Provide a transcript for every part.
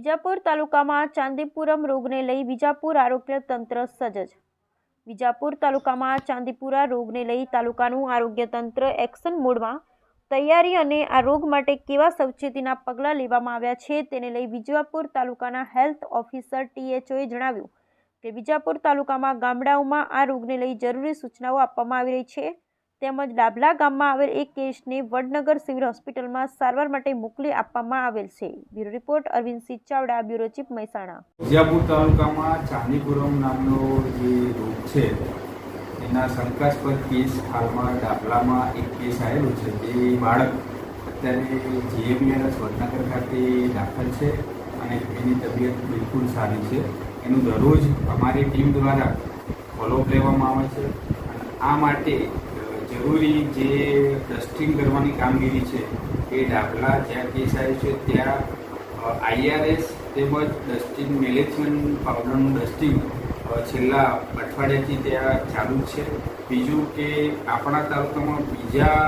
વિજાપુર તાલુકામાં ચાંદીપુરમ રોગને લઈ વિજાપુર આરોગ્ય તંત્ર સજજ. વિજાપુર તાલુકામાં ચાંદીપુરા રોગને લઈ તાલુકાનું આરોગ્ય તંત્ર એક્શન મોડમાં તૈયારી અને આ રોગ માટે કેવા સાવચેતીના પગલાં લેવામાં આવ્યા છે તેને લઈ વિજાપુર તાલુકાના હેલ્થ ઓફિસર ટીએચઓએ જણાવ્યું કે વિજાપુર તાલુકામાં ગામડાઓમાં આ રોગને લઈ જરૂરી સૂચનાઓ આપવામાં આવી રહી છે. તેમજ ડાભલા ગામમાં આવેલ એક કેસને વડનગર સિવિલ હોસ્પિટલમાં સારવાર માટે મોકલી આપવામાં આવેલ છે. Bureau report, Arvindsinh Chavda, bureau chief Mehsana. Vijapur તાલુકામાં ચાંદીપુરમ નામનો જે રોગ છે, એના શંકાસ્પદ કેસ હાલમાં ડાબલામાં એક કેસ આવેલો છે. તે બાળક અત્યારે જીએમઈઆરએસ વડનગર ખાતે દાખલ છે અને એની તબિયત બિલકુલ સારી છે. એનું દરરોજ અમારી ટીમ દ્વારા ફોલોઅપ લેવામાં આવે છે. આ માટે જરૂરી જે ડસ્ટિંગ કરવાની કામગીરી છે, એ ડાબલા જ્યાં કેસ આવ્યો છે, ત્યાં આઈઆરએસ તેમજ ડસ્ટિંગ મેનેજમેન્ટ પાવડરનું ડસ્ટિંગ છેલ્લા અઠવાડિયાથી ત્યાં ચાલુ છે. બીજું કે આપણા તાલુકામાં બીજા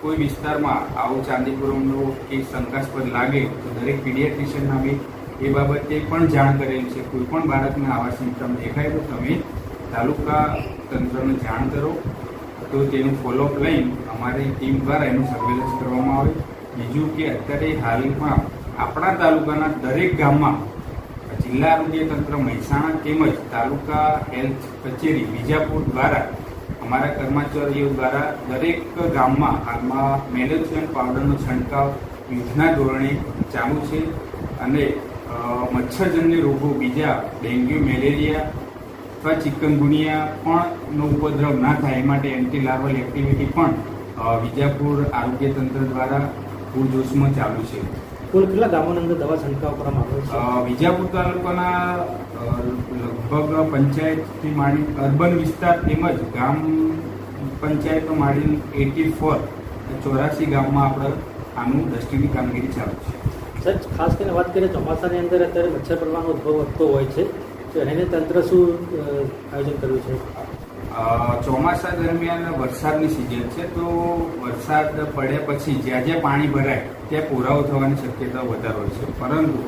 કોઈ વિસ્તારમાં આવું ચાંદીપુરમનો કેસ શંકાસ્પદ લાગે તો દરેક પીડિયાટ્રિશિયન નામે એ બાબતે પણ જાણ કરેલ છે. કોઈ પણ બાળકને આવા સિમ્ટમ દેખાય તો તમે તાલુકા તંત્રને જાણ કરો. તો તેનું ફોલોઅપ લઈને અમારી ટીમ દ્વારા એનું સર્વેલન્સ કરવામાં આવે. બીજું કે અત્યારે હાલમાં આપણા તાલુકાના દરેક ગામમાં જિલ્લા આરોગ્ય તંત્ર મહેસાણા તેમજ તાલુકા હેલ્થ કચેરી, વિજાપુર દ્વારા અમારા કર્મચારીઓ દ્વારા દરેક ગામમાં હાલમાં મેલેથિયન પાવડરનો છંટકાવ યુદ્ધના ધોરણે ચાલુ છે અને મચ્છરજન્ય રોગો, બીજા ડેન્ગ્યુ, મેલેરિયા અથવા ચિકનગુનિયા પણ નો ઉપદ્રવ ના થાય એ માટે એન્ટી લાર્વલ એક્ટિવિટી પણ વિજાપુર આરોગ્ય તંત્ર દ્વારા પૂરજોશમાં ચાલુ છે. કુલ કેટલા ગામોની અંદર દવા છંટકાવ કરવામાં આવે છે? વિજાપુર તાલુકાના લગભગ પંચાયતથી માંડી અર્બન વિસ્તાર તેમજ ગામ પંચાયતો માંડી એટી ફોર ચોરાસી ગામમાં આપણે આનું દ્રષ્ટિની કામગીરી ચાલુ છે. સર ખાસ કરીને વાત કરીએ ચોમાસાની અંદર અત્યારે મચ્છર પડવાનો ઉદ્ભવ વધતો હોય છે. એને તંત્ર શું આયોજન કર્યું છે? ચોમાસા દરમિયાન વરસાદની સિઝન છે, તો વરસાદ પડ્યા પછી જ્યાં જ્યાં પાણી ભરાય, ત્યાં પુરાવો થવાની શક્યતા વધારે હોય છે. પરંતુ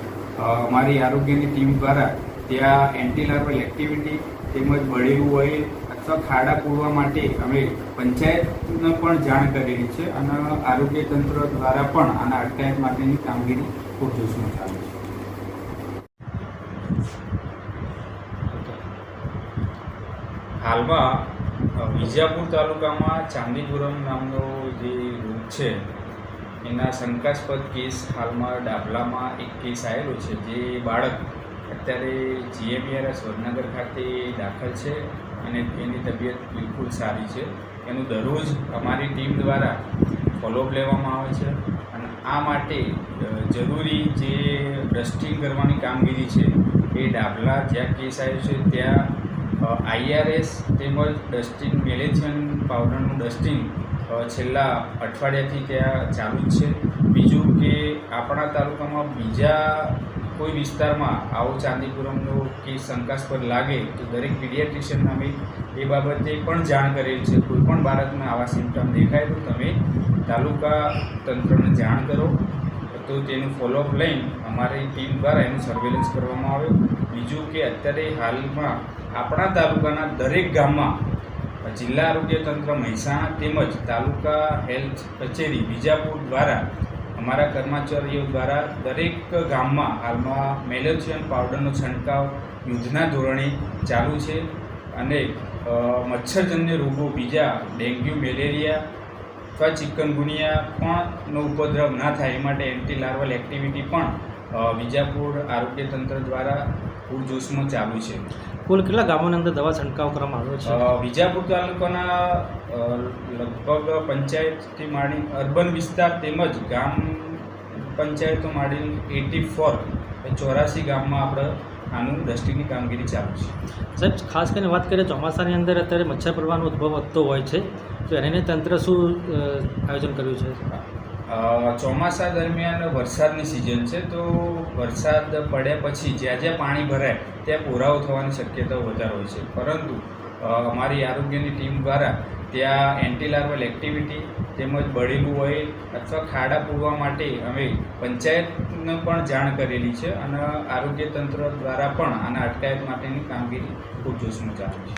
અમારી આરોગ્યની ટીમ દ્વારા ત્યાં એન્ટીલાર્વલ એક્ટિવિટી તેમજ બળેલું હોય અથવા ખાડા પૂરવા માટે અમે પંચાયતને પણ જાણ કરેલી છે અને આરોગ્ય તંત્ર દ્વારા પણ આના અટકાયત માટેની કામગીરી ખૂબ જોશમાં ચાલુ છે. હાલમાં વિજાપુર તાલુકામાં ચાંદીપુરમ નામનો જે રોગ છે, એના શંકાસ્પદ કેસ હાલમાં ડાભલામાં એક કેસ આવેલો છે, જે બાળક અત્યારે જીએમઆરએસ વડનગર ખાતે દાખલ છે અને તેની તબિયત બિલકુલ સારી છે. એનું દરરોજ અમારી ટીમ દ્વારા ફોલોઅપ લેવામાં આવે છે અને આ માટે જરૂરી જે ડસ્ટિંગ કરવાની કામગીરી છે, એ ડાભલા જ્યાં કેસ આવ્યો છે, ત્યાં આઈઆરએસ તેમજ ડસ્ટિંગ મેલેથિયન પાવડરનું ડસ્ટિંગ છેલ્લા અઠવાડિયાથી ત્યાં ચાલુ જ છે. બીજું કે આપણા તાલુકામાં બીજા કોઈ વિસ્તારમાં આવો ચાંદીપુરમનો કેસ શંકાસ્પદ લાગે તો દરેક પીડિયાટ્રિશિયન અમે એ બાબતે પણ જાણ કરેલ છે. કોઈ પણ બાળકને આવા સિમ્ટમ દેખાય તો તમે તાલુકા તંત્રને જાણ કરો. તો તેનું ફોલોઅપ લઈને અમારી ટીમ દ્વારા એનું સર્વેલન્સ કરવામાં આવ્યું. બીજું કે અત્યારે હાલમાં આપણા તાલુકાના દરેક ગામમાં જિલ્લા આરોગ્ય તંત્ર મહેસાણા તેમજ તાલુકા હેલ્થ કચેરી બીજાપુર દ્વારા અમારા કર્મચારીઓ દ્વારા દરેક ગામમાં હાલમાં મેલેથિયન પાવડરનો છંટકાવ યુદ્ધના ધોરણે ચાલુ છે. અને મચ્છરજન્ય રોગો બીજા ડેન્ગ્યુ, મેલેરિયા અથવા ચિકનગુનિયા પણ નો ઉપદ્રવ ના થાય એ માટે એન્ટી લાર્વલ એક્ટિવિટી પણ વિજાપુર આરોગ્ય તંત્ર દ્વારા પૂરજોશમાં ચાલુ છે. કુલ કેટલા ગામોની અંદર દવા છંટકાવ કરવામાં આવ્યો છે? વિજાપુર તાલુકાના લગભગ પંચાયતથી માંડી અર્બન વિસ્તાર તેમજ ગામ પંચાયતો માંડી એટી ફોર ચોરાસી ગામમાં આપણે આનું દ્રષ્ટિની કામગીરી ચાલુ છે. સાહેબ ખાસ કરીને વાત કરીએ ચોમાસાની અંદર અત્યારે મચ્છર પડવાનો ઉદ્ભવ વધતો હોય છે. તો એને તંત્ર શું આયોજન કર્યું છે? ચોમાસા દરમિયાન વરસાદની સિઝન છે તો વરસાદ પડ્યા પછી જ્યાં જ્યાં પાણી ભરાય ત્યાં પુરાવો થવાની શક્યતાઓ વધારે હોય છે. પરંતુ અમારી આરોગ્યની ટીમ દ્વારા ત્યાં એન્ટીલાર્વલ એક્ટિવિટી તેમજ બળેલું ઓઇલ અથવા ખાડા પૂરવા માટે અમે પંચાયતને પણ જાણ કરેલી છે અને આરોગ્ય તંત્ર દ્વારા પણ આના અટકાયત માટેની કામગીરી પૂરજોશમાં ચાલુ છે.